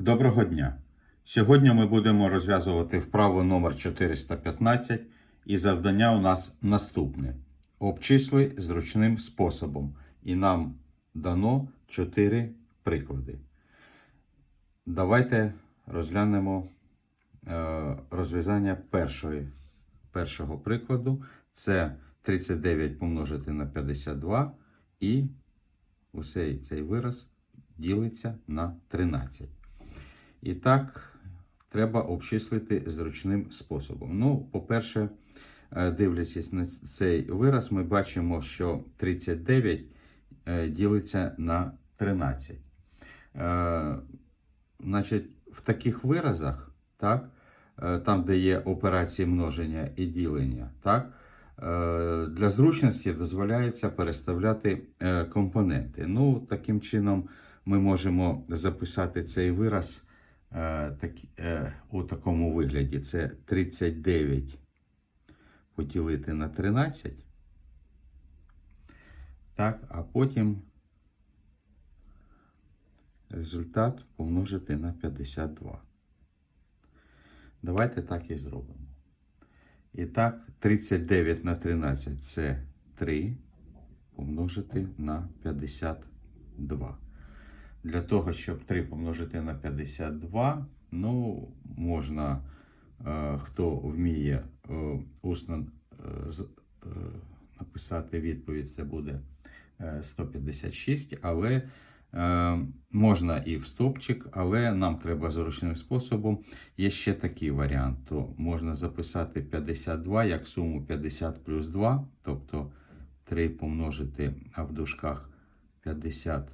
Доброго дня! Сьогодні ми будемо розв'язувати вправу номер 415 і завдання у нас наступне. Обчисли зручним способом. І нам дано 4 приклади. Давайте розглянемо е, розв'язання першої, першого прикладу. Це 39 помножити на 52 і усей цей вираз ділиться на 13. І так, треба обчислити зручним способом. Ну, по-перше, е, дивлячись на цей вираз, ми бачимо, що 39 е, ділиться на 13. Е, Значить, в таких виразах, так, там, де є операції множення і ділення, так, для зручності дозволяється переставляти компоненти. Ну, таким чином, ми можемо записати цей вираз так, е, у такому вигляді. Це 39 поділити на 13. Так, а потім результат помножити на 52. Давайте так і зробимо. І так, 39 на 13 це 3 помножити на 52. Для того, щоб 3 помножити на 52, ну, можна, е, хто вміє е, усно е, написати відповідь, це буде е, 156, але можна і в стопчик, але нам треба зручним способом. Є ще такий варіант, то можна записати 52 як суму 50 плюс 2, тобто 3 помножити, а в дужках 50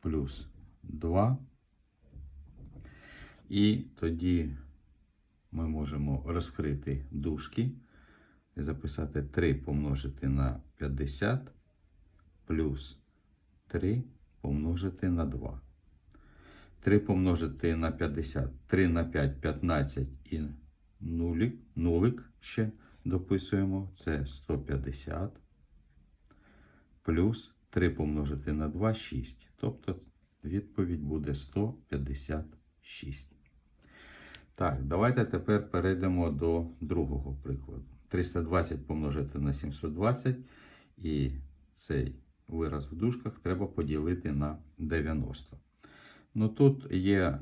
плюс 2. І тоді ми можемо розкрити дужки і записати 3 помножити на 50 плюс 3 помножити на 2. 3 помножити на 50, 3 на 5 15 і нулик, нулик ще дописуємо, це 150 плюс 3 помножити на 2 6. Тобто відповідь буде 156. Так, давайте тепер перейдемо до другого прикладу. 320 помножити на 720 і цей вираз в дужках треба поділити на 90. Ну тут є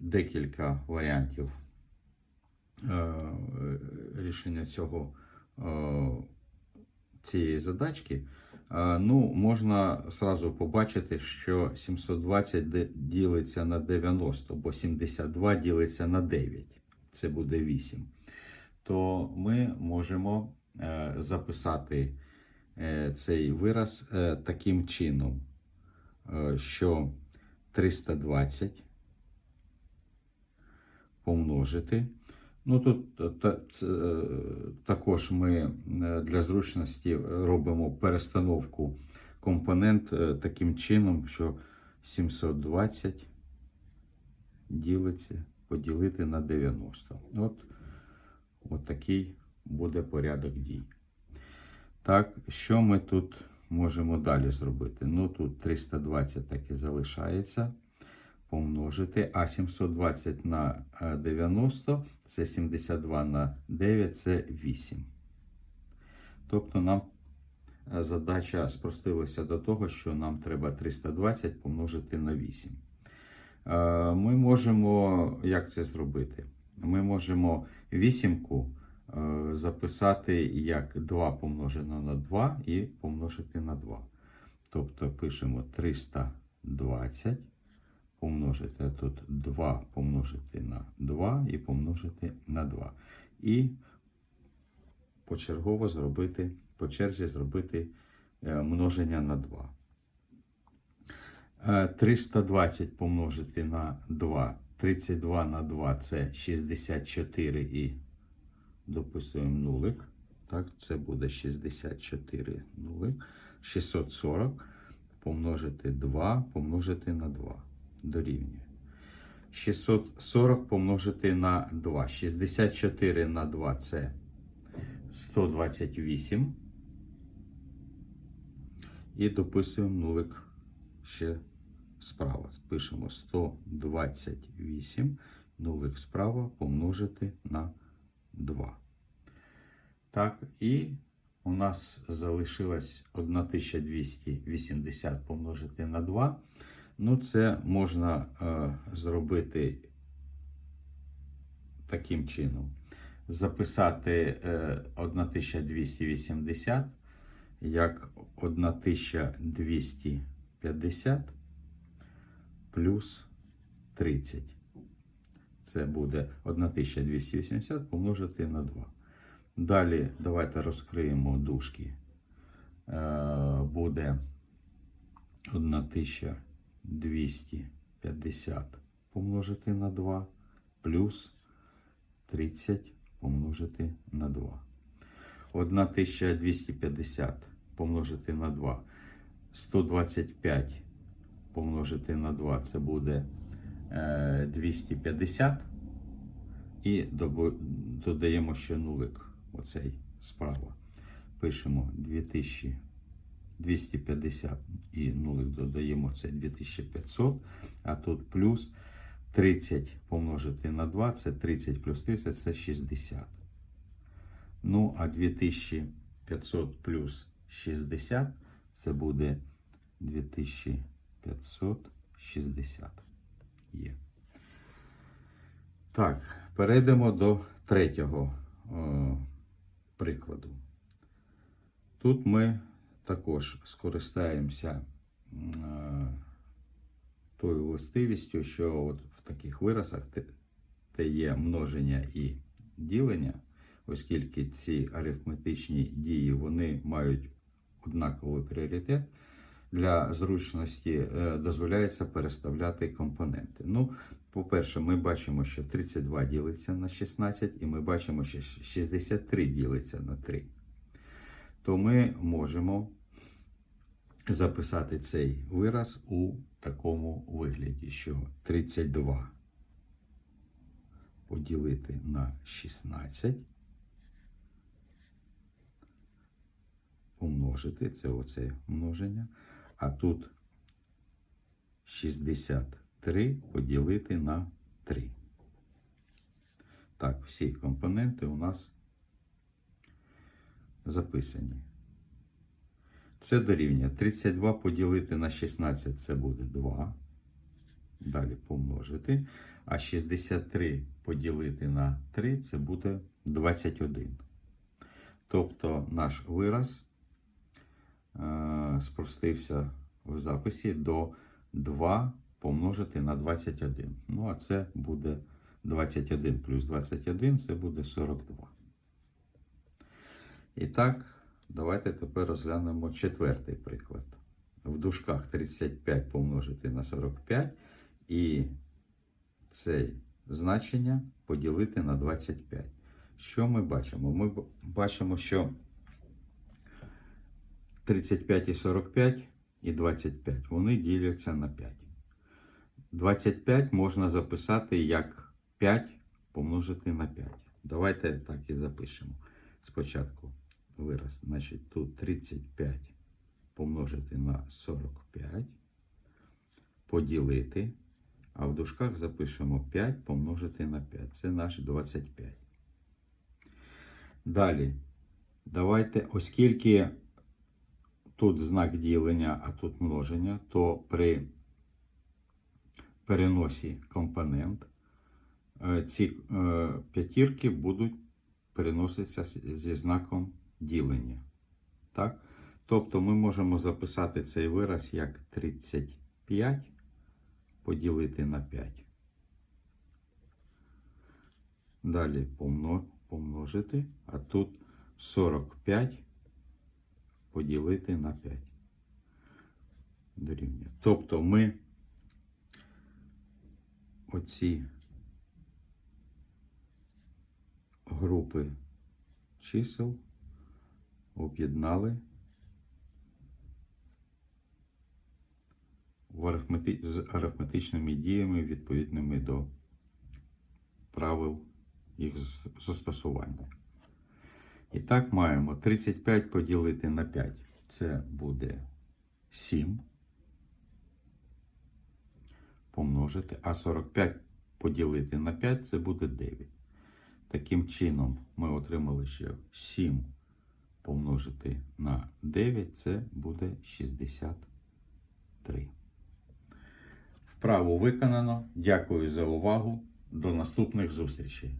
декілька варіантів е, рішення цього, е, цієї задачки. Ну, можна сразу побачити, що 720 ділиться на 90, бо 72 ділиться на 9. Це буде 8. То ми можемо е, записати е, цей вираз е, таким чином, що 320 помножити. Ну тут та- та- ц- е, також ми е, для зручності робимо перестановку компонент е, таким чином, що 720 ділиться поділити на 90. От, от такий буде порядок дій. Так, що ми тут можемо далі зробити? Ну тут 320 так і залишається. Помножити. А 720 на е, 90 це 72 на 9 це 8. Тобто нам е, задача спростилася до того, що нам треба 320 помножити на 8. Е, Ми можемо, як це зробити? Ми можемо вісімку е, записати як 2 помножено на 2 і помножити на 2. Тобто пишемо 320 помножити тут 2 помножити на 2 і помножити на 2. І почергово зробити, по черзі зробити е, множення на 2. Е, 320 помножити на 2. 32 на 2 це 64 і дописуємо нулик. Так, це буде 64 нулик. 640 помножити 2 помножити на 2 дорівнює. 640 помножити на 2. 64 на 2 це 128. І дописуємо нулик ще справа. Пишемо 128 нулик справа помножити на 2. Так, і у нас залишилось 1280 помножити на 2. Ну, це можна е, зробити таким чином. Записати е, 1280 як 1250 плюс 30. Це буде 1280 помножити на 2. Далі давайте розкриємо дужки. Е, буде 1000. 250 помножити на 2 плюс 30 помножити на 2. 1250 помножити на 2. 125 помножити на 2 це буде е, 250. І додаємо ще нулик. Оцей справа. Пишемо 2000. 2250 і нулик додаємо це 2500, а тут плюс 30 помножити на 2, це 30 плюс 30, це 60. Ну, а 2500 плюс 60, це буде 2560. Є. Так, перейдемо до третього е, прикладу. Тут ми також скористаємося е, тою властивістю, що от в таких виразах те, є множення і ділення, оскільки ці арифметичні дії вони мають однаковий пріоритет. Для зручності е, дозволяється переставляти компоненти. Ну, по-перше, ми бачимо, що 32 ділиться на 16, і ми бачимо, що 63 ділиться на 3. То ми можемо записати цей вираз у такому вигляді, що 32 поділити на 16, помножити, це оце множення, а тут 63 поділити на 3. Так, всі компоненти у нас записані. Це дорівнює 32 поділити на 16 це буде 2. Далі помножити. А 63 поділити на 3 це буде 21. Тобто наш вираз е, спростився в записі до 2 помножити на 21. Ну, а це буде 21 плюс 21 це буде 42. І так, давайте тепер розглянемо четвертий приклад. В дужках 35 помножити на 45 і це значення поділити на 25. Що ми бачимо? Ми бачимо, що 35 і 45 і 25 вони діляться на 5. 25 можна записати як 5 помножити на 5. Давайте так і запишемо. Спочатку вираз. Значить, тут 35 помножити на 45, поділити, а в дужках запишемо 5 помножити на 5. Це наш 25. Далі, давайте, оскільки тут знак ділення, а тут множення, то при переносі компонент е, ці е, п'ятірки будуть переноситися зі знаком ділення. Так? Тобто ми можемо записати цей вираз як 35 поділити на 5. Далі помно- помножити, а тут 45 поділити на 5. Дорівнює. Тобто ми оці групи чисел об'єднали з арифметичними діями, відповідними до правил їх застосування. І так маємо 35 поділити на 5. Це буде 7. помножити, а 45 поділити на 5 це буде 9. Таким чином, ми отримали ще 7 помножити на 9, це буде 63. Вправу виконано. Дякую за увагу. До наступних зустрічей.